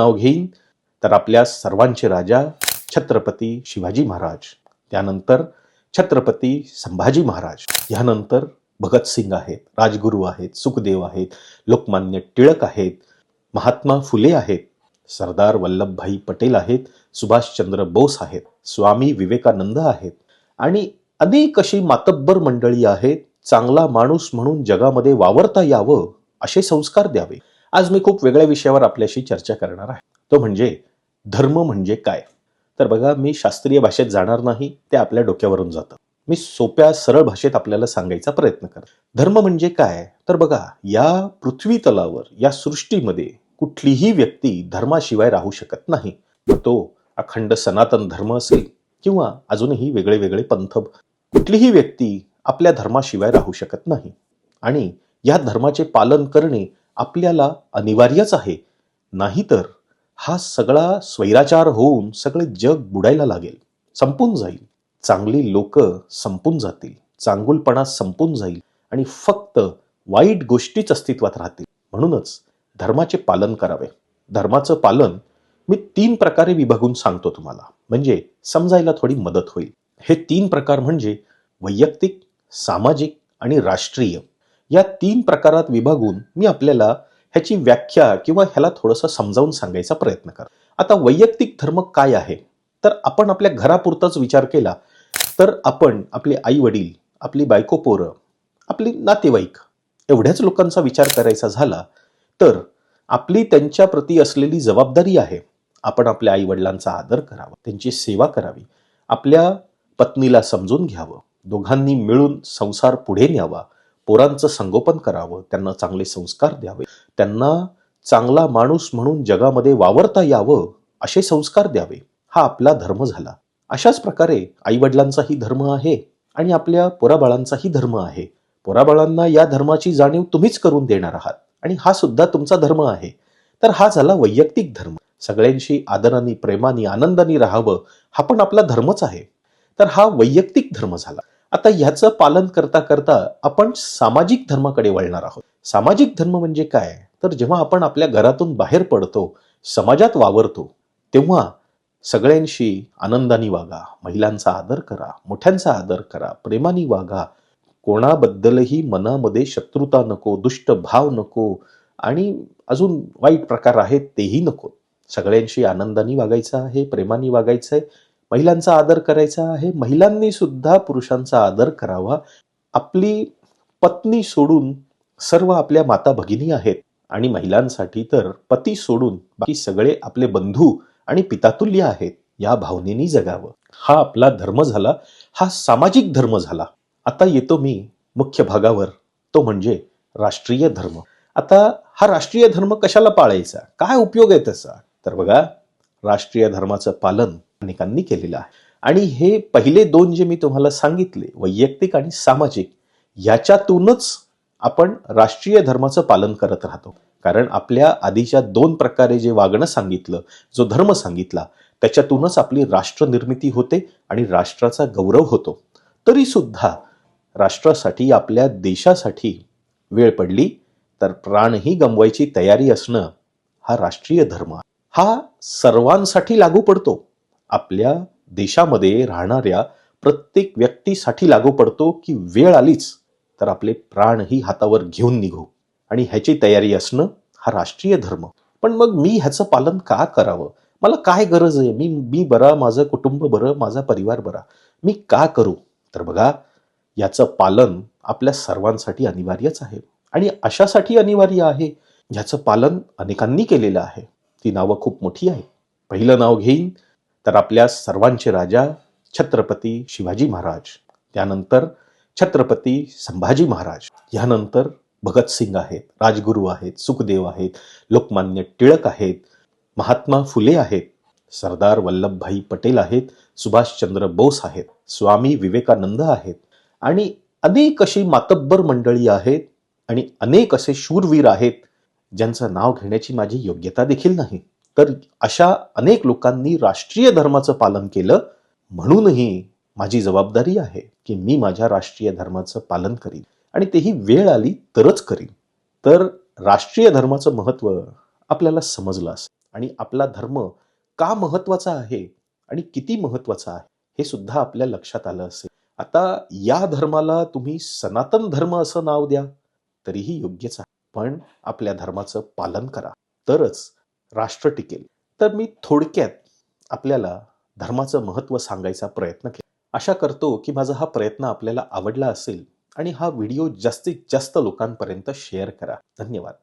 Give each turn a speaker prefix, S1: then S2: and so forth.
S1: नाव घेईन तर आपल्या सर्वांचे राजा छत्रपती शिवाजी महाराज त्यानंतर छत्रपती संभाजी महाराज ह्यानंतर भगतसिंग आहेत राजगुरू आहेत सुखदेव आहेत लोकमान्य टिळक आहेत महात्मा फुले आहेत सरदार वल्लभभाई पटेल आहेत सुभाषचंद्र बोस आहेत स्वामी विवेकानंद आहेत आणि अनेक अशी मातब्बर मंडळी आहेत चांगला माणूस म्हणून जगामध्ये वावरता यावं असे संस्कार द्यावे. आज मी खूप वेगळ्या विषयावर आपल्याशी चर्चा करणार आहे. तो म्हणजे धर्म म्हणजे काय? तर बघा मी शास्त्रीय भाषेत जाणार नाही ते आपल्या डोक्यावरून जातं. मी सोप्या सरळ भाषेत आपल्याला सांगायचा प्रयत्न कर धर्म म्हणजे काय? तर बघा या पृथ्वी तलावर या सृष्टीमध्ये कुठलीही व्यक्ती धर्माशिवाय राहू शकत नाही. तो अखंड सनातन धर्म असेल किंवा अजूनही वेगळे वेगळे पंथ कुठलीही व्यक्ती आपल्या धर्माशिवाय राहू शकत नाही. आणि या धर्माचे पालन करणे आपल्याला अनिवार्यच आहे. नाहीतर हा सगळा स्वैराचार होऊन सगळे जग बुडायला लागेल. संपून जाईल. चांगली लोक संपून जातील. चांगुलपणा संपून जाईल. आणि फक्त वाईट गोष्टीच अस्तित्वात राहतील. म्हणूनच धर्माचे पालन करावे. धर्माचं पालन मी तीन प्रकारे विभागून सांगतो तुम्हाला. म्हणजे समजायला थोडी मदत होईल. हे तीन प्रकार म्हणजे वैयक्तिक सामाजिक आणि राष्ट्रीय. या तीन प्रकारात विभागून मी आपल्याला ह्याची व्याख्या किंवा ह्याला थोडंसं समजावून सांगायचा प्रयत्न कर आता वैयक्तिक धर्म काय आहे? तर आपण आपल्या घरापुरताच विचार केला तर आपण आपले आई वडील आपली बायको पोरं आपली नातेवाईक एवढ्याच लोकांचा विचार करायचा झाला तर आपली त्यांच्याप्रती असलेली जबाबदारी आहे. आपण आपल्या आई वडिलांचा आदर करावा त्यांची सेवा करावी आपल्या पत्नीला समजून घ्यावं दोघांनी मिळून संसार पुढे न्यावा पोरांचं संगोपन करावं त्यांना चांगले संस्कार द्यावे त्यांना चांगला माणूस म्हणून जगामध्ये वावरता यावं असे संस्कार द्यावे हा आपला धर्म झाला. अशाच प्रकारे आईवडिलांचाही धर्म आहे आणि आपल्या पोराबाळांचाही धर्म आहे. पोराबाळांना या धर्माची जाणीव तुम्हीच करून देणार आहात आणि हा सुद्धा तुमचा धर्म आहे. तर हा झाला वैयक्तिक धर्म. सगळ्यांशी आदराने प्रेमाने आनंदाने राहावं हा पण आपला धर्मच आहे. तर हा वैयक्तिक धर्म झाला. आता ह्याचं पालन करता करता आपण सामाजिक धर्माकडे वळणार आहोत. सामाजिक धर्म म्हणजे काय? तर जेव्हा आपण आपल्या घरातून बाहेर पडतो समाजात वावरतो तेव्हा सगळ्यांशी आनंदाने वागा महिलांचा आदर करा मोठ्यांचा आदर करा प्रेमाने वागा. कोणाबद्दलही मनामध्ये शत्रुता नको दुष्ट भाव नको आणि अजून वाईट प्रकार आहेत तेही नको. सगळ्यांशी आनंदाने वागायचं आहे प्रेमाने वागायचं आहे महिलांचा आदर करायचा आहे महिलांनी सुद्धा पुरुषांचा आदर करावा. आपली पत्नी सोडून सर्व आपल्या माता भगिनी आहेत आणि महिलांसाठी तर पती सोडून बाकी सगळे आपले बंधू आणि पितातुल्य आहेत या भावनेनी जगावं. हा आपला धर्म झाला हा सामाजिक धर्म झाला. आता येतो मी मुख्य भागावर तो म्हणजे राष्ट्रीय धर्म. आता हा राष्ट्रीय धर्म कशाला पाळायचा? काय उपयोग आहे त्याचा तर बघा राष्ट्रीय धर्माचं पालन अनेकांनी केलेलं आहे. आणि हे पहिले दोन जे मी तुम्हाला सांगितले वैयक्तिक आणि सामाजिक याच्यातूनच आपण राष्ट्रीय धर्माचं पालन करत राहतो. कारण आपल्या आधीच्या दोन प्रकारे जे वागणं सांगितलं जो धर्म सांगितला त्याच्यातूनच आपली राष्ट्र निर्मिती होते आणि राष्ट्राचा गौरव होतो. तरी सुद्धा राष्ट्रासाठी आपल्या देशासाठी वेळ पडली तर प्राणही गमवायची तयारी असणं हा राष्ट्रीय धर्म हा सर्वांसाठी लागू पडतो. आपल्या देशामध्ये राहणाऱ्या प्रत्येक व्यक्तीसाठी लागू पडतो की वेळ आलीच तर आपले प्राणही हातावर घेऊन निघू. आणि ह्याची तयारी असणं हा राष्ट्रीय धर्म. पण मग मी ह्याचं पालन का करावं? मला काय गरज आहे? मी मी बरा माझं कुटुंब बरं माझा परिवार बरा. मी का करू? तर बघा याचं पालन आपल्या सर्वांसाठी अनिवार्यच आहे. आणि अशासाठी अनिवार्य आहे. ह्याचं पालन अनेकांनी केलेलं आहे. ती नावं खूप मोठी आहेत पहिलं नाव घेईन तर आपल्या सर्वांचे राजा छत्रपती शिवाजी महाराज. त्यानंतर छत्रपती संभाजी महाराज. ह्यानंतर भगतसिंग आहेत राजगुरू आहेत सुखदेव आहेत लोकमान्य टिळक आहेत महात्मा फुले आहेत सरदार वल्लभभाई पटेल आहेत सुभाषचंद्र बोस आहेत स्वामी विवेकानंद आहेत आणि अनेक अशी मातब्बर मंडळी आहेत आणि अनेक असे शूरवीर आहेत ज्यांचं नाव घेण्याची माझी योग्यता देखील नाही. तर अशा अनेक लोकांनी राष्ट्रीय धर्माचं पालन केलं म्हणूनही माझी जबाबदारी आहे की मी माझ्या राष्ट्रीय धर्माचं पालन करीन. आणि तेही वेळ आली तरच करीन. तर राष्ट्रीय धर्माचं महत्त्व आपल्याला समजलं असेल. आणि आपला धर्म का महत्त्वाचा आहे आणि किती महत्त्वाचा आहे हे सुद्धा आपल्या लक्षात आलं असेल. आता या धर्माला तुम्ही सनातन धर्म असं नाव द्या तरीही योग्यच आहे. पण आपल्या धर्माचं पालन करा. तरच राष्ट्र टिकेल. तर मी थोडक्यात आपल्याला धर्माचं महत्त्व सांगायचा प्रयत्न केला. आशा करतो की माझा हा प्रयत्न आपल्याला आवडला असेल आणि हा व्हिडिओ जास्तीत जास्त लोकांपर्यंत शेअर करा. धन्यवाद.